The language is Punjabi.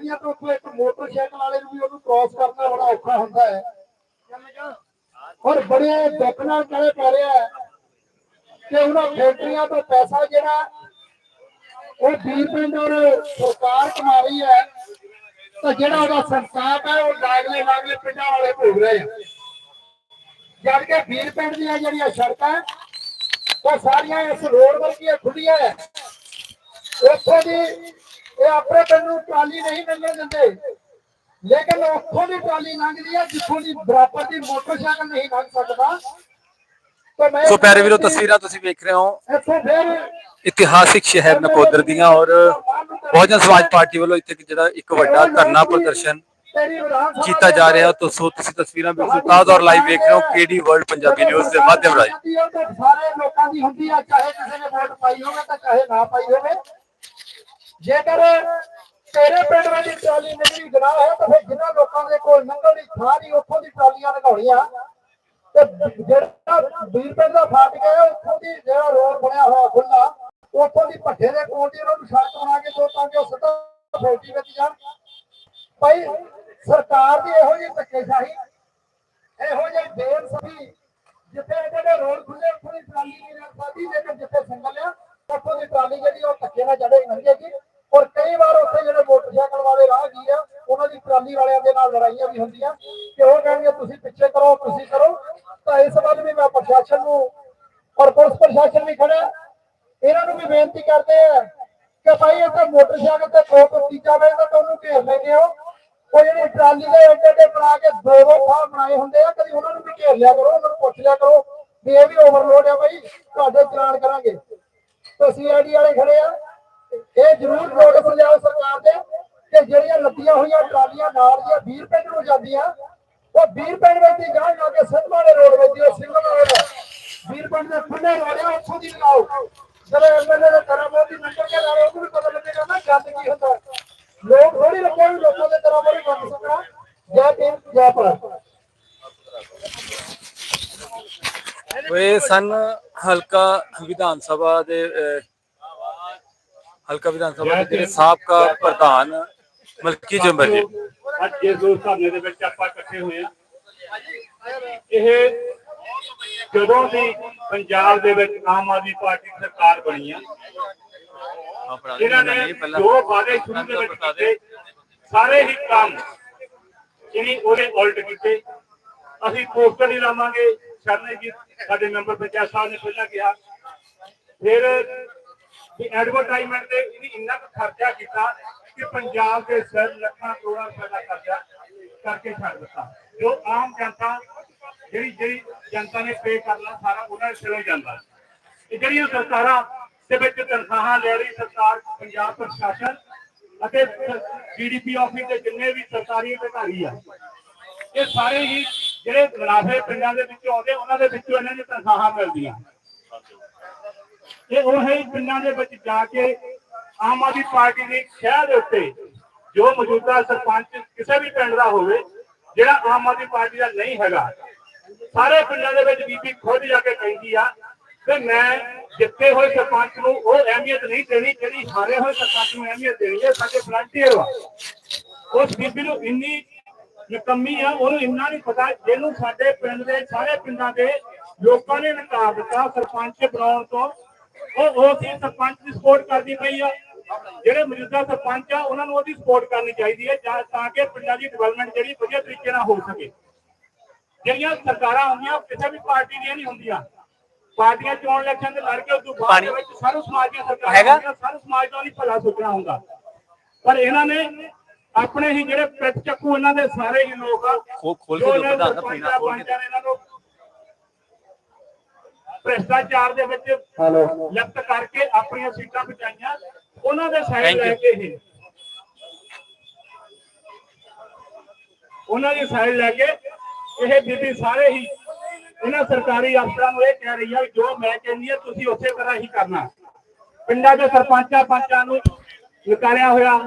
ਜਾਂਦੀਆਂ ਤਾਂ ਉੱਥੋਂ ਇੱਕ ਮੋਟਰਸਾਈਕਲ ਵਾਲੇ ਨੂੰ ਵੀ ਉਹਨੂੰ ਕ੍ਰਾਸ ਕਰਨਾ ਬੜਾ ਔਖਾ ਹੁੰਦਾ ਹੈ। ਔਰ ਬੜੇ ਦੁੱਖ ਨਾਲ ਕਹੇ ਪੈ ਰਿਹਾ ਹੈ ਕਿ ਉਹਨਾਂ ਫੈਕਟਰੀਆਂ ਤੋਂ ਪੈਸਾ ਜਿਹੜਾ ਉਹ 20 ਔਰ ਸਰਕਾਰ ਕਮਾ ਰਹੀ ਹੈ, ਤਾਂ ਜਿਹੜਾ ਉਹਦਾ ਸੰਸਾਪ ਹੈ, ਉਹ ਲਾਗਲੇ ਲਾਗਲੇ ਪਿੰਡਾਂ ਵਾਲੇ ਭੋਗ ਰਹੇ ਆ। ਜਦ ਕਿ 20 ਪਿੰਡ ਦੀਆਂ ਜਿਹੜੀਆਂ ਸੜਕਾਂ, ਉਹ ਸਾਰੀਆਂ ਇਸ ਰੋਡ ਵਰਗੀਆਂ ਖੁੱਲੀਆਂ ਹੈ। ਉੱਥੋਂ ਦੀ ਇਹ ਆਪਣੇ ਪਿੰਡ ਨੂੰ ਟਰਾਲੀ ਨਹੀਂ ਲੰਘਣ ਦਿੰਦੇ। ਲੇਕਿਨ ਉੱਥੋਂ ਦੀ ਟਰਾਲੀ ਲੰਘਦੀ ਹੈ ਜਿੱਥੋਂ ਦੀ ਬਰਾਬਰ ਦੀ ਮੋਟਰਸਾਈਕਲ ਨਹੀਂ ਲੰਘ ਸਕਦਾ। ਸੋ ਪਿਆਰੇ ਵੀਰੋ ਤਸਵੀਰਾਂ ਤੁਸੀਂ ਵੇਖ ਰਹੇ ਹੋ। ਇਤਿਹਾਸਿਕ ਸ਼ਹਿਰ ਨਕੋਦਰ ਦੀਆਂ ਔਰ ਬਹੁਜਨ ਸਮਾਜ ਪਾਰਟੀ ਵੱਲੋਂ ਇੱਥੇ ਜਿਹੜਾ ਇੱਕ ਵੱਡਾ ਧਰਨਾ ਪ੍ਰਦਰਸ਼ਨ ਕੀਤਾ ਜਾ ਰਿਹਾ। ਤਾਂ ਸੋ ਤੁਸੀਂ ਤਸਵੀਰਾਂ ਬਿਲਕੁਲ ਤਾਜ਼ਾ ਔਰ ਲਾਈਵ ਵੇਖ ਰਹੇ ਹੋ ਕੇਡੀ ਵਰਲਡ ਪੰਜਾਬੀ ਨਿਊਜ਼ ਦੇ ਮਾਧਿਅਮ ਰਾਹੀਂ। ਆਜ਼ਾਦੀ ਉਹ ਤਾਂ ਸਾਰੇ ਲੋਕਾਂ ਦੀ ਹੁੰਦੀ ਆ ਚਾਹੇ ਕਿਸੇ ਨੇ ਵੋਟ ਪਾਈ ਹੋਵੇ ਤਾਂ ਚਾਹੇ ਨਾ ਪਾਈ ਹੋਵੇ। ਜੇਕਰ ਤੇਰੇ ਪਿੰਡ ਵਿੱਚ ਟਰਾਲੀ ਨਿਕਲੀ ਗਨਾਹ ਹੈ, ਤਾਂ ਫਿਰ ਜਿਨ੍ਹਾਂ ਲੋਕਾਂ ਦੇ ਕੋਲ ਲੰਘਣ ਦੀ ਥਾਂ ਨਹੀਂ, ਉੱਥੋਂ ਦੀ ਟਰਾਲੀਆਂ ਲਗਾਉਣੀਆਂ ਤੇ ਜਿਹੜਾ ਵੀਰ ਪਿੰਡ ਦਾ ਫਾਟਕ ਹੈ, ਉੱਥੋਂ ਦੀ ਜਿਹੜਾ ਰੋਡ ਬਣਿਆ ਹੋਇਆ ਖੁੱਲਾ ਉੱਥੋਂ ਦੀ ਭੱਠੇ ਦੇ ਕੋਲ ਦੀ ਉਹਨਾਂ ਨੂੰ ਸੜਕ ਬਣਾ ਕੇ ਦੋ ਤਾਂ ਕਿ ਉਹ ਸਿੱਧਾ ਫੈਕਟਰੀ ਵਿੱਚ ਜਾਣ। ਭਾਈ, ਸਰਕਾਰ ਦੀ ਇਹੋ ਜਿਹੀ ਧੱਕੇਸ਼ਾਹੀ, ਇਹੋ ਜਿਹੀ ਬੇਇਨਸਾਫੀ, ਜਿੱਥੇ ਜਿਹੜੇ ਰੋਡ ਖੁੱਲੇ ਉੱਥੋਂ ਦੀ ਟਰਾਲੀ ਨਹੀਂ ਰਹਿ ਸਕਦੀ ਲੇਕਿਨ ਜਿੱਥੇ ਸਿੰਗਲ ਆ ਉੱਥੋਂ ਦੀ ਟਰਾਲੀ ਜਿਹੜੀ ਉਹ ਧੱਕੇ ਨਾਲ ਚੜੇ ਲੰਘੇਗੀ ਔਰ ਕਈ ਵਾਰ ਉੱਥੇ ਜਿਹੜੇ ਮੋਟਰਸਾਈਕਲ ਵਾਲੇ ਰਾਹਗੀਰ ਆ, ਉਹਨਾਂ ਦੀ ਟਰਾਲੀ ਵਾਲਿਆਂ ਦੇ ਨਾਲ ਲੜਾਈਆਂ ਵੀ ਹੁੰਦੀਆਂ ਕਿ ਉਹ ਕਹਿਣਗੇ, ਤੁਸੀਂ ਪਿੱਛੇ ਕਰੋ, ਤੁਸੀਂ ਕਰੋ। ਤਾਂ ਇਸ ਵੱਲ ਵੀ ਮੈਂ ਪ੍ਰਸ਼ਾਸਨ ਨੂੰ ਔਰ ਪੁਲਿਸ ਪ੍ਰਸ਼ਾਸਨ ਵੀ ਖੜਾ ਇਹਨਾਂ ਨੂੰ ਵੀ ਬੇਨਤੀ ਕਰਦੇ ਆ ਕਿ ਭਾਈ, ਇੱਥੇ ਮੋਟਰਸਾਈਕਲ ਤੇ ਦੋ ਤੋਂ ਤੀਜਾ ਵੇ ਤਾਂ ਉਹਨੂੰ ਘੇਰ ਲੈਂਦੇ ਹੋ। ਉਹ ਜਿਹੜੀ ਟਰਾਲੀ ਦੇ ਏਡੇ ਏਡੇ ਬਣਾ ਕੇ ਦੋ ਦੋ ਥਾਂ ਬਣਾਏ ਹੁੰਦੇ ਆ, ਕਦੀ ਉਹਨਾਂ ਨੂੰ ਵੀ ਘੇਰ ਲਿਆ ਕਰੋ, ਉਹਨਾਂ ਨੂੰ ਪੁੱਛ ਲਿਆ ਕਰੋ ਵੀ ਇਹ ਵੀ ਓਵਰਲੋਡ ਆ ਭਾਈ, ਤੁਹਾਡੇ ਚਲਾਨ ਕਰਾਂਗੇ। ਤੇ ਸੀਆਈਡੀ ਵਾਲੇ ਖੜੇ ਆ। ਇਹ ਜ਼ਰੂਰ ਨੋਟਿਸ ਲਿਆਓ ਸਰਕਾਰ ਦੇ ਕਿ ਜਿਹੜੀਆਂ ਲੱਦੀਆਂ ਹੋਈਆਂ ਟਰਾਲੀਆਂ ਨਾਲ ਦੀਆਂ 20 ਪਿੰਡ ਨੂੰ ਜਾਂਦੀਆਂ, ਉਹ 20 ਪਿੰਡ ਵਿੱਚ ਦੀ ਜਾਣ ਜਾ ਕੇ ਸਿੱਧਵਾੜੇ ਰੋਡ ਵਿੱਚ ਦੀ, ਉਹ ਸਿੰਗਲ ਰੋਡ ਹੈ 20 ਪਿੰਡ ਦੇ ਖੁੱਲੇ ਰੋਡ ਆ, ਉੱਥੋਂ ਦੀ ਲਾਓ। ਜਦੋਂ ਐਮਐਲਏ ਦੇ ਤਰ੍ਹਾਂ ਮੋਦੀ ਨੰਬਰ ਕੇ ਲਾਓ ਉਹਨੂੰ ਵੀ ਪਤਾ ਲੱਗੇਗਾ ਨਾ ਗੰਦ ਕੀ ਹੁੰਦਾ ਲੋਕ ਥੋੜੀ ਲੱਗਿਆ ਵੀ ਲੋਕਾਂ ਦੇ ਤਰ੍ਹਾਂ ਮੋਦੀ ਬੰਦ ਸਕਣਾ ਜੈ ਭੀਮ, ਜੈ ਭਾਰਤ। ਇਹ ਸਨ ਹਲਕਾ ਵਿਧਾਨ ਸਭਾ ਦੇ ਹਲਕਾ ਵਿਧਾਨ ਸਭਾ ਦੇ ਜਿਹੜੇ ਸਾਬਕਾ ਪ੍ਰਧਾਨ ਮਲਕੀ ਜੰਬਰ ਜੀ ਅੱਜ ਇਸ ਦੋਸਤ ਧਰਨੇ ਦੇ ਵਿੱਚ ਆਪਾਂ ਇਕੱਠੇ ਹੋਏ ਆ ਇਹ ਜਦੋਂ ਦੀ ਪੰਜਾਬ ਦੇ ਵਿੱਚ ਆਮ ਆਦਮੀ ਪਾਰਟੀ ਦੀ ਸਰਕਾਰ ਬਣੀ ਆ ਇਹਨਾਂ ਨੇ ਜੋ ਵਾਅਦੇ ਸ਼ੁਰੂ ਦੇ ਵਿੱਚ ਕੀਤੇ ਸਾਰੇ ਹੀ ਕੰਮ ਜਿਹੜੀ ਉਹਦੇ ਉਲਟ ਕੀਤੇ। ਅਸੀਂ ਪੋਸਟਰ ਨਹੀਂ ਲਾਵਾਂਗੇ। ਸ਼ਰਨੇ ਜੀ ਸਾਡੇ ਮੈਂਬਰ ਪੰਚਾਇਤ ਸਾਹਿਬ ਨੇ ਪਹਿਲਾਂ ਕਿਹਾ। ਫਿਰ ਵੀ ਐਡਵਰਟਾਈਜ਼ਮੈਂਟ ਤੇ ਇਹਨੇ ਇੰਨਾ ਕੁ ਖਰਚਾ ਕੀਤਾ ਕਿ ਪੰਜਾਬ ਦੇ ਸਿਰ ਲੱਖਾਂ ਕਰੋੜਾਂ ਰੁਪਏ ਦਾ ਖਰਚਾ ਕਰਕੇ ਛੱਡ ਦਿੱਤਾ। ਜੋ ਆਮ ਜਨਤਾ, ਜਿਹੜੀ ਜਿਹੜੀ ਜਨਤਾ ਨੇ ਪੇ ਕਰਨਾ ਸਾਰਾ, ਉਹਨਾਂ ਸਿਰੋਂ ਜਾਂਦਾ। ਇਹ ਜਿਹੜੀਆਂ ਸਰਕਾਰਾਂ ਦੇ ਵਿੱਚ ਤਨਖਾਹਾਂ ਲੈ ਰਹੀ ਸਰਕਾਰ, ਪੰਜਾਬ ਪ੍ਰਸ਼ਾਸਨ ਅਤੇ ਜੀਡੀਪੀ ਆਫਿਸ ਦੇ ਜਿੰਨੇ ਵੀ ਸਰਕਾਰੀ ਅਧਿਕਾਰੀ ਆ, ਇਹ ਸਾਰੇ ਹੀ ਜਿਹੜੇ ਮੁਨਾਫੇ ਪਿੰਡਾਂ ਦੇ ਵਿੱਚੋਂ ਆਉਂਦੇ, ਉਹਨਾਂ ਦੇ ਵਿੱਚੋਂ ਇਹਨਾਂ ਨੂੰ ਤਨਖਾਹਾਂ ਮਿਲਦੀਆਂ। ਇਹ ਉਹ ਹੀ ਪਿੰਡਾਂ ਦੇ ਵਿੱਚ ਜਾ ਕੇ ਆਮ ਆਦਮੀ ਪਾਰਟੀ ਦੀ ਸ਼ਹਿਰ ਦੇ ਉੱਤੇ ਜੋ ਮੌਜੂਦਾ ਸਰਪੰਚ ਕਿਸੇ ਵੀ ਪਿੰਡ ਦਾ ਹੋਵੇ, ਜਿਹੜਾ ਆਮ ਆਦਮੀ ਪਾਰਟੀ ਦਾ ਨਹੀਂ ਹੈਗਾ, ਸਾਰੇ ਪਿੰਡਾਂ ਦੇ ਵਿੱਚ ਬੀਬੀ ਖੁਦ ਜਾ ਕੇ ਕਹਿੰਦੀ ਆ ਕਿ ਮੈਂ ਜਿੱਤੇ ਹੋਏ ਸਰਪੰਚ ਨੂੰ ਉਹ ਅਹਿਮੀਅਤ ਨਹੀਂ ਦੇਣੀ, ਜਿਹੜੀ ਹਾਰੇ ਹੋਏ ਸਰਪੰਚ ਨੂੰ ਅਹਿਮੀਅਤ ਦੇਣੀ ਹੈ, ਸਾਡੇ ਵਲੰਟੀਅਰ ਵਾ ਉਸ ਬੀਬੀ ਨੂੰ ਇੰਨੀ ਨਿਕੰਮੀ ਆ, ਉਹਨੂੰ ਇੰਨਾ ਨਹੀਂ ਪਤਾ, ਜਿਹਨੂੰ ਸਾਡੇ ਪਿੰਡ ਦੇ, ਸਾਰੇ ਪਿੰਡਾਂ ਦੇ ਲੋਕਾਂ ਨੇ ਨਕਾਰ ਦਿੱਤਾ ਸਰਪੰਚ ਬਣਾਉਣ ਤੋਂ। ਉਹ ਉਹ ਸੀ ਸਰਪੰਚ ਦੀ ਸਪੋਰਟ ਕਰਦੀ ਪਈ ਆ। ਜਿਹੜੇ ਮੌਜੂਦਾ ਸਰਪੰਚ ਆ ਉਹਨਾਂ ਨੂੰ ਉਹਦੀ ਸਪੋਰਟ ਕਰਨੀ ਚਾਹੀਦੀ ਹੈ ਤਾਂ ਕਿ ਪਿੰਡਾਂ ਦੀ ਡਿਵੈਲਪਮੈਂਟ ਜਿਹੜੀ ਵਧੀਆ ਤਰੀਕੇ ਨਾਲ ਹੋ ਸਕੇ। ਜਿਹੜੀਆਂ ਸਰਕਾਰਾਂ ਹੁੰਦੀਆਂ ਉਹ ਕਿਸੇ ਵੀ ਪਾਰਟੀ ਦੀਆਂ ਨਹੀਂ ਹੁੰਦੀਆਂ। ਪਾਰਟੀਆਂ ਚੋਣ ਇਲੈਕਸ਼ਨ ਦੇ ਲੜ ਕੇ ਉਸ ਤੋਂ ਬਾਅਦ ਦੇ ਵਿੱਚ ਸਰਵ ਸਮਾਜ ਦੀਆਂ ਸਰਕਾਰਾਂ ਸਰਵ ਸਮਾਜ ਦਾ ਨਹੀਂ ਭਲਾ ਸੋਚਣਾ ਹੁੰਦਾ। ਪਰ ਇਹਨਾਂ ਨੇ ਆਪਣੇ ਹੀ ਜਿਹੜੇ ਪਿੱਠ ਚੱਕੂ ਇਹਨਾਂ ਦੇ ਸਾਰੇ ਹੀ ਲੋਕ ਆ ਖੋਲ- ਖੋਲ ਕੇ ਜੋ ਪ੍ਰਧਾਨ ਪੀਣਾ ਖੋਲ ਕੇ ਇਹਨਾਂ ਨੂੰ ਭ੍ਰਿਸ਼ਟਾਚਾਰ ਦੇ ਵਿੱਚ ਹੈਲੋ ਲਿਪਤ ਕਰਕੇ ਆਪਣੀਆਂ ਸੀਟਾਂ ਬਚਾਈਆਂ। ਉਹਨਾਂ ਦੇ ਸਾਈਡ ਲੈ. ਕੇ ਇਹ। ਉਹਨਾਂ ਦੀ ਸਾਈਡ ਲੈ ਕੇ ਇਹ ਬੀਬੀ ਸਾਰੇ ਹੀ ਇਹਨਾਂ ਸਰਕਾਰੀ ਅਫਸਰਾਂ ਨੂੰ ਇਹ ਕਹਿ ਰਹੀ ਆ ਵੀ ਜੋ ਮੈਂ ਕਹਿੰਦੀ ਆ ਤੁਸੀਂ ਉਸੇ ਤਰ੍ਹਾਂ ਹੀ ਕਰਨਾ। ਪਿੰਡਾਂ ਦੇ ਸਰਪੰਚਾਂ ਪੰਚਾਂ ਨੂੰ ਨਕਾਰਿਆ ਹੋਇਆ।